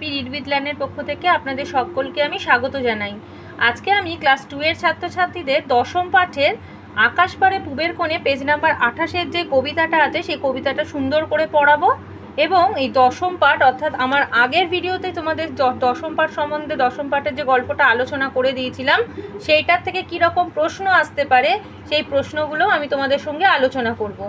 Happy read ল্যানের পক্ষ থেকে আপনাদের সকলকে আমি স্বাগত জানাই। আজকে আমি ক্লাস টু এর ছাত্রছাত্রীদের দশম পাঠের আকাশ পুবের কোণে পেজ নাম্বার আঠাশের যে কবিতাটা আছে, সেই কবিতাটা সুন্দর করে পড়াবো এবং এই দশম পাঠ, অর্থাৎ আমার আগের ভিডিওতে তোমাদের দশম পাঠ সম্বন্ধে দশম পাঠের যে গল্পটা আলোচনা করে দিয়েছিলাম, সেইটার থেকে কীরকম প্রশ্ন আসতে পারে, সেই প্রশ্নগুলো আমি তোমাদের সঙ্গে আলোচনা করব।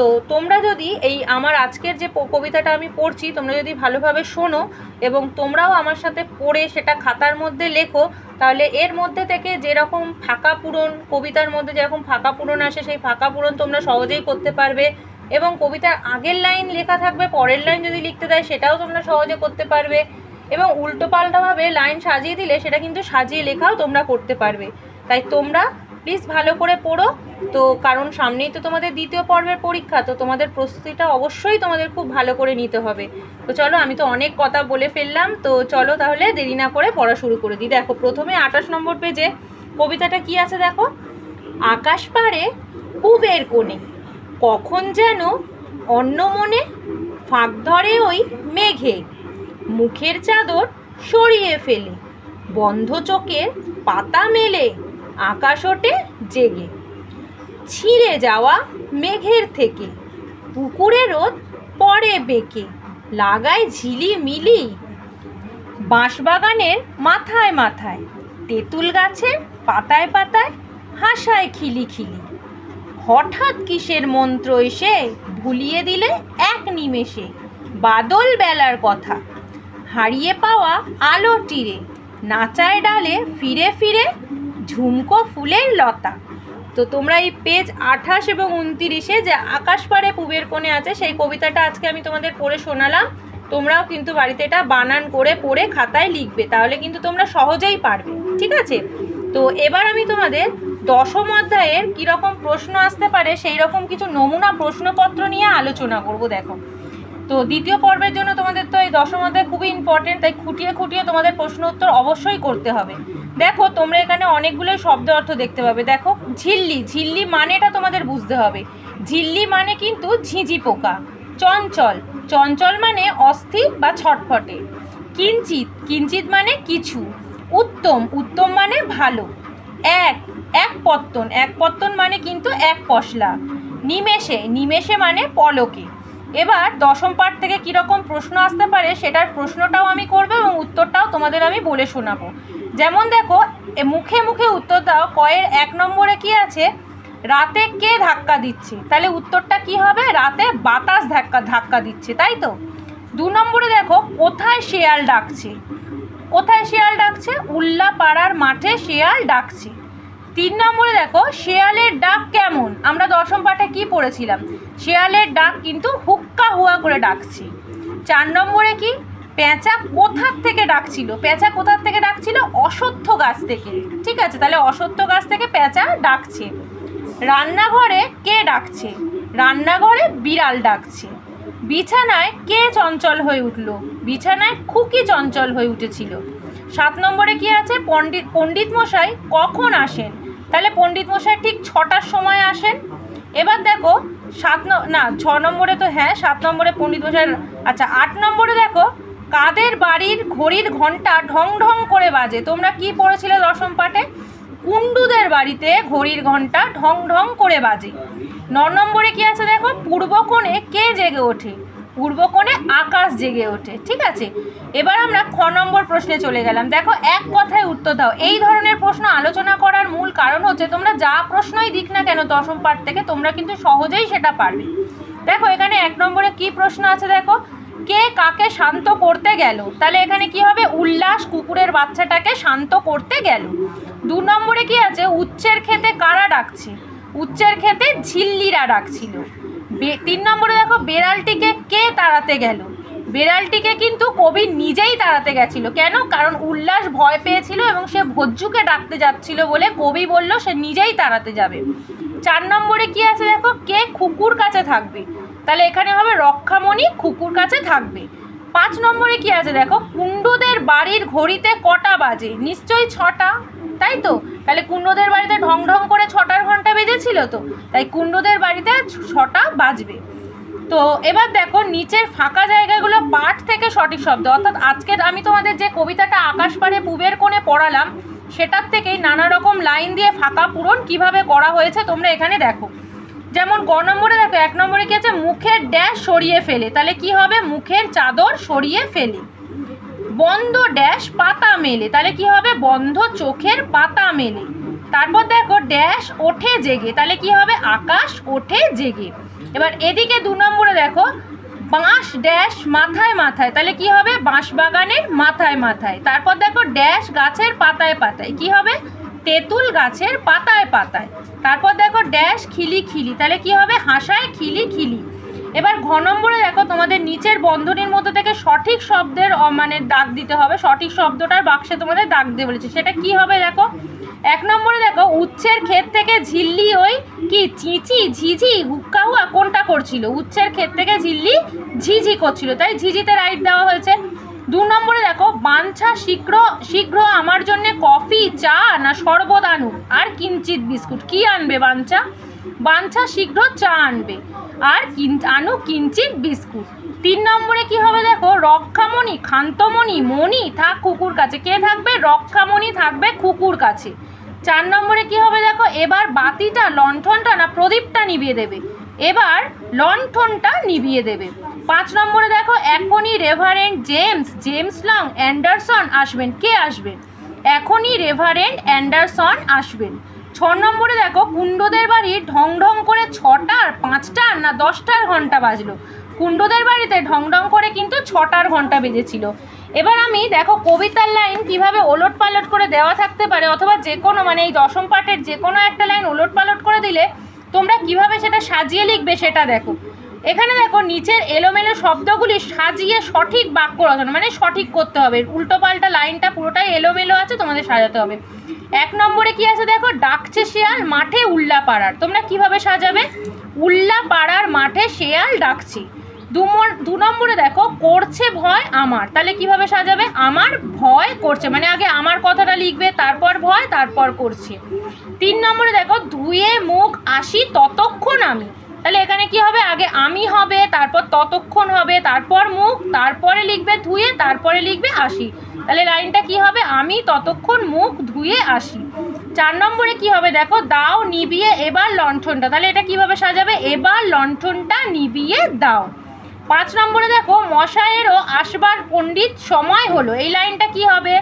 তো তোমরা যদি এই আমার আজকের যে কবিতাটা আমি পড়ছি, তোমরা যদি ভালোভাবে শোনো এবং তোমরাও আমার সাথে পড়ে সেটা খাতার মধ্যে লেখো, তাহলে এর মধ্যে থেকে যেরকম ফাঁকা পূরণ, কবিতার মধ্যে যেরকম ফাঁকা পূরণ আসে, সেই ফাঁকা পূরণ তোমরা সহজেই করতে পারবে এবং কবিতার আগের লাইন লেখা থাকবে, পরের লাইন যদি লিখতে দেয়, সেটাও তোমরা সহজে করতে পারবে এবং উল্টো পাল্টাভাবে লাইন সাজিয়ে দিলে, সেটা কিন্তু সাজিয়ে লেখাও তোমরা করতে পারবে। তাই তোমরা প্লিজ ভালো করে পড়ো। তো কারণ সামনেই তো তোমাদের দ্বিতীয় পর্বের পরীক্ষা, তো তোমাদের প্রস্তুতিটা অবশ্যই তোমাদের খুব ভালো করে নিতে হবে। তো চলো, আমি তো অনেক কথা বলে ফেললাম, তো চলো তাহলে দেরি না করে পড়া শুরু করে দিই। দেখো, প্রথমে আঠাশ নম্বর পেজে কবিতাটা কি আছে দেখো? আকাশ পাড়ে পুবের কোণে, কখন যেন অন্য মনে ফাঁক ধরে ওই মেঘে, মুখের চাদর সরিয়ে ফেলে, বন্ধ চোখের পাতা মেলে আকাশ ওঠে জেগে। ছিঁড়ে যাওয়া মেঘের থেকে, পুকুরে রোদ পড়ে বেঁকে, লাগায় ঝিলি মিলি বাঁশবাগানের মাথায় মাথায়, তেঁতুল গাছের পাতায় পাতায় হাসায় খিলি খিলি হঠাৎ কিসের মন্ত্র এসে ভুলিয়ে দিলে এক নিমেষে, বাদল বেলার কথা। হারিয়ে পাওয়া আলো তীরে, নাচায় ডালে ফিরে ফিরে ঝুমকো ফুলের লতা। তো তোমরা এই পেজ আঠাশ এবং উনতিরিশে যে আকাশ পাড়ে পুবের কোণে আছে, সেই কবিতাটা আজকে আমি তোমাদের পড়ে শোনালাম। তোমরাও কিন্তু বাড়িতে এটা বানান করে পড়ে খাতায় লিখবে, তাহলে কিন্তু তোমরা সহজেই পারবে, ঠিক আছে? তো এবার আমি তোমাদের দশম অধ্যায়ের কীরকম প্রশ্ন আসতে পারে সেই রকম কিছু নমুনা প্রশ্নপত্র নিয়ে আলোচনা করব, দেখো। তো দ্বিতীয় পর্বের জন্য তোমাদের তো এই দশম অধ্যায় খুবই ইম্পর্টেন্ট তাই খুঁটিয়ে খুঁটিয়ে তোমাদের প্রশ্ন উত্তর অবশ্যই করতে হবে। দেখো, তোমরা এখানে অনেকগুলোই শব্দ অর্থ দেখতে পাবে। দেখো, ঝিল্লি ঝিল্লি মানেটা তোমাদের বুঝতে হবে। ঝিল্লি মানে কিন্তু ঝিঁঝি পোকা, চঞ্চল। চঞ্চল মানে অস্থির বা ছটফটে। কিঞ্চিত কিঞ্চিত মানে কিছু। উত্তম উত্তম মানে ভালো। এক এক পত্তন। এক পত্তন মানে কিন্তু এক পশলা। নিমেষে নিমেষে মানে পলকে। এবার দশম পাঠ থেকে কীরকম প্রশ্ন আসতে পারে সেটার প্রশ্নটাও আমি করব এবং উত্তরটাও তোমাদের আমি বলে শোনাবো। যেমন দেখো মুখে মুখে উত্তর দাও, কয়ের এক নম্বরে কি আছে? রাতে কে ধাক্কা দিচ্ছে? তাহলে উত্তরটা কি হবে? রাতে বাতাস ধাক্কা ধাক্কা দিচ্ছে, তাই তো? দু নম্বরে দেখো, কোথায় শেয়াল ডাকছে? কোথায় শেয়াল ডাকছে? উল্লা পাড়ার মাঠে শেয়াল ডাকছে। তিন নম্বরে দেখো, শেয়ালের ডাক কেমন? আমরা দশম পাঠে কি পড়েছিলাম? শেয়ালের ডাক কিন্তু হুক্কা হুয়া করে ডাকছে। চার নম্বরে কি? পেঁচা কোথার থেকে ডাকছিল? পেঁচা কোথার থেকে ডাকছিল? অসত্য গাছ থেকে। ঠিক আছে, তাহলে অসত্য গাছ থেকে পেঁচা ডাকছে। রান্নাঘরে কে ডাকছে? রান্নাঘরে বিড়াল ডাকছে। বিছানায় কে চঞ্চল হয়ে উঠল? বিছানায় খুকি চঞ্চল হয়ে উঠেছিল। সাত নম্বরে কি আছে? পণ্ডিত পণ্ডিত মশাই কখন আসেন? তাহলে পণ্ডিত মশাই ঠিক ছটার সময় আসেন। এবার দেখো, সাত ন- ছ নম্বরে তো হ্যাঁ সাত নম্বরে পণ্ডিত মশাই আচ্ছা আট নম্বরে দেখো, কাদের বাড়ির ঘড়ির ঘণ্টা ঢং ঢং করে বাজে? তোমরা কি পড়েছিলে দশম পাঠে? কুণ্ডুদের বাড়িতে ঘড়ির ঘণ্টা ঢং ঢং করে বাজে। ন নম্বরে কি আছে দেখো? পূর্বকোণে কে জেগে ওঠে? পূর্ব কোণে আকাশ জেগে ওঠে, ঠিক আছে? এবার আমরা খ নম্বর প্রশ্নে চলে গেলাম। দেখো, এক কথায় উত্তর দাও। এই ধরনের প্রশ্ন আলোচনা করার মূল কারণ হচ্ছে তোমরা যা প্রশ্নই দিক না কেন দশম পাঠ থেকে, তোমরা কিন্তু সহজেই সেটা পারবে। দেখো, এখানে এক নম্বরে কি প্রশ্ন আছে দেখো? কে কাকে শান্ত করতে গেল? তাহলে এখানে কি হবে? উল্লাস কুকুরের বাচ্চাটাকে শান্ত করতে গেল। দু নম্বরে কি আছে? উচ্চের খেতে কারা ডাকছে? উচ্চের খেতে ঝিল্লিরা ডাকছিল। তিন নম্বরে দেখো, বেড়ালটিকে কে তাড়াতে গেল? বেড়ালটিকে কিন্তু কবি নিজেই তাড়াতে গেছিল। কেন? কারণ উল্লাস ভয় পেয়েছিল এবং সে ভজ্জুকে ডাকতে যাচ্ছিল বলে কবি বলল, সে নিজেই তাড়াতে যাবে। চার নম্বরে কি আছে দেখো? কে খুকুর কাছে থাকবে? তাহলে এখানে হবে রক্ষামণি খুকুর কাছে থাকবে। পাঁচ নম্বরে কি আছে দেখো? কুণ্ডুদের বাড়ির ঘড়িতে কটা বাজে? নিশ্চয়ই ছটা। তাই তো? তাহলে কুণ্ডদের বাড়িতে ঢং ঢং করে ছটার ঘণ্টা বেজেছিল তো? তাই কুণ্ডদের বাড়িতে ছটা বাজবে। তো এবার দেখো নিচের ফাঁকা জায়গাগুলো পাঠ থেকে সঠিক শব্দ। অর্থাৎ আজকের আমি তোমাদের যে কবিতাটা আকাশ পাড়ে পুবের কোণে পড়ালাম, সেটার থেকেই নানা রকম লাইন দিয়ে ফাঁকা পূরণ কীভাবে করা হয়েছে তোমরা এখানে দেখো। যেমন গ নম্বরে দেখো, এক নম্বরে কি আছে? মুখের ড্যাশ সরিয়ে ফেলে। তাহলে কি হবে? মুখের চাদর সরিয়ে ফেলে। বন্ধ ড্যাশ পাতা মেলে। তাহলে কি হবে? বন্ধ চোখের পাতা মেলে। তারপর দেখো, ড্যাশ ওঠে জেগে। তাহলে কি হবে? আকাশ ওঠে জেগে। এবার এদিকে দু নম্বরে দেখো, বাঁশ ড্যাশ মাথায় মাথায়। তাহলে কি হবে? বাঁশ বাগানের মাথায় মাথায়। তারপর দেখো, ড্যাশ গাছের পাতায় পাতায়। কি হবে? তেঁতুল গাছের পাতায় পাতায়। তারপর দেখো, ড্যাশ খিলি খিলি। তাহলে কি হবে? হাসায় খিলি খিলি। এবার ঘ নম্বরে দেখো, তোমাদের নিচের বন্ধনীর মধ্যে থেকে সঠিক শব্দের মানে দাগ দিতে হবে। সঠিক শব্দটার বাক্সে তোমাদের দাগ দিয়ে বলেছে। সেটা কি হবে দেখো? এক নম্বরে দেখো, উচ্ছের ক্ষেত থেকে ঝিল্লি ওই কি, চিচি, ঝিঝি, হুক্কা হুয়া কোনটা করছিল? উচ্ছের ক্ষেত থেকে ঝিল্লি ঝিঝি করছিল। তাই ঝিঝিতে রাইট দেওয়া হয়েছে। দু নম্বরে দেখো, বাঞ্ছা শীঘ্র শীঘ্র আমার জন্য কফি, চা না শরবত আনুক। আর কিঞ্চিত বিস্কুট। কি আনবে বাঞ্ছা? বাঞ্ছা শীঘ্র চা আনবে। আর আনু কিঞ্চিত বিস্কুট। তিন নম্বরে কি হবে দেখো? রক্ষামণি খান্তমণি মণি, থাক কুকুর কাছে। কে থাকবে? রক্ষামণি থাকবে কুকুর কাছে। চার নম্বরে কি হবে দেখো? এবার বাতিটা, লণ্ঠনটা না প্রদীপটা নিভিয়ে দেবে। এবার লণ্ঠনটা নিভিয়ে দেবে। পাঁচ নম্বরে দেখো, এখনই reverend James James Long Anderson আসবেন। কে আসবেন? এখনই রেভারেন্ট অ্যান্ডারসন আসবেন। ছ নম্বরে দেখো, কুণ্ডদের বাড়ি ঢং ঢং করে ছটার পাঁচটার না দশটার ঘণ্টা বাজলো। কুণ্ডদের বাড়িতে ঢং ঢং করে কিন্তু ছটার ঘণ্টা বেজেছিল। এবার আমি দেখো, কবিতার লাইন কীভাবে ওলট পালট করে দেওয়া থাকতে পারে অথবা যে কোনো মানে এই দশম পাঠের যে কোনো একটা লাইন ওলট পালট করে দিলে তোমরা কীভাবে সেটা সাজিয়ে লিখবে সেটা দেখো। এখানে দেখো নিচের এলোমেলো শব্দগুলি সাজিয়ে সঠিক বাক্য রচনা মানে সঠিক করতে হবে। উল্টো পাল্টা লাইনটা পুরোটাই এলোমেলো আছে, তোমাদের সাজাতে হবে। এক নম্বরে কি আছে দেখো? ডাকছে শেয়াল, মাঠে উল্লা পাড়ার তোমরা কীভাবে সাজাবে? উল্লা পাড়ার মাঠে শেয়াল ডাকছে। দু নম্বরে দেখো, করছে ভয় আমার। তাহলে কীভাবে সাজাবে? আমার ভয় করছে মানে আগে আমার কথাটা লিখবে, তারপর ভয়, তারপর করছে। তিন নম্বরে দেখো, ধুয়ে মুখ আসি ততক্ষণ আমি। তাহলে এখানে কি হবে? আগে আমি হবে, তারপর ততক্ষণ হবে, তারপর মুখ, তারপরে লিখবে ধুয়ে, তারপরে লিখবে আসি। তাহলে লাইনটা কি হবে? আমি ততক্ষণ মুখ ধুয়ে আসি। চার নম্বরে কি হবে? দেখো, দাও, নিবিয়ে, এবার লণ্ঠনটা। তাহলে এটা কীভাবে সাজাবে? এবার লণ্ঠনটা নিবিয়ে দাও। পাঁচ নম্বরে দেখো মশায়েরও আসবার পণ্ডিত সময় হলো। এই লাইনটা কি হবে?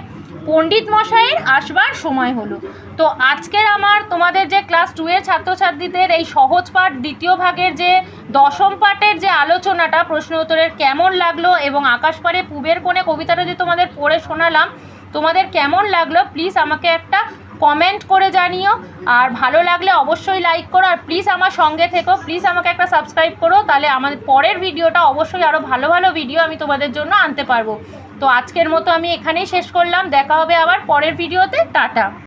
পণ্ডিত মশাইয়ের আসবার সময় হলো। তো আজকের আমার তোমাদের যে ক্লাস টুয়ের ছাত্রছাত্রীদের এই সহজ পাঠ, দ্বিতীয় ভাগের যে দশম পাঠের যে আলোচনাটা, প্রশ্ন উত্তরের কেমন লাগল এবং আকাশপাড়ে পুবের কোণে কবিতাটা যে তোমাদের পড়ে শোনালাম, তোমাদের কেমন লাগল প্লিজ আমাকে একটা কমেন্ট করে জানিও। আর ভালো লাগলে অবশ্যই লাইক করো। আর প্লিজ আমার সঙ্গে থেকো। প্লিজ আমাকে একটা সাবস্ক্রাইব করো। তাহলে আমাদের পরের ভিডিওটা অবশ্যই আরও ভালো ভালো ভিডিও আমি তোমাদের জন্য আনতে পারব। তো আজকের মতো আমি এখানেই শেষ করলাম। দেখা হবে আবার পরের ভিডিওতে টাটা।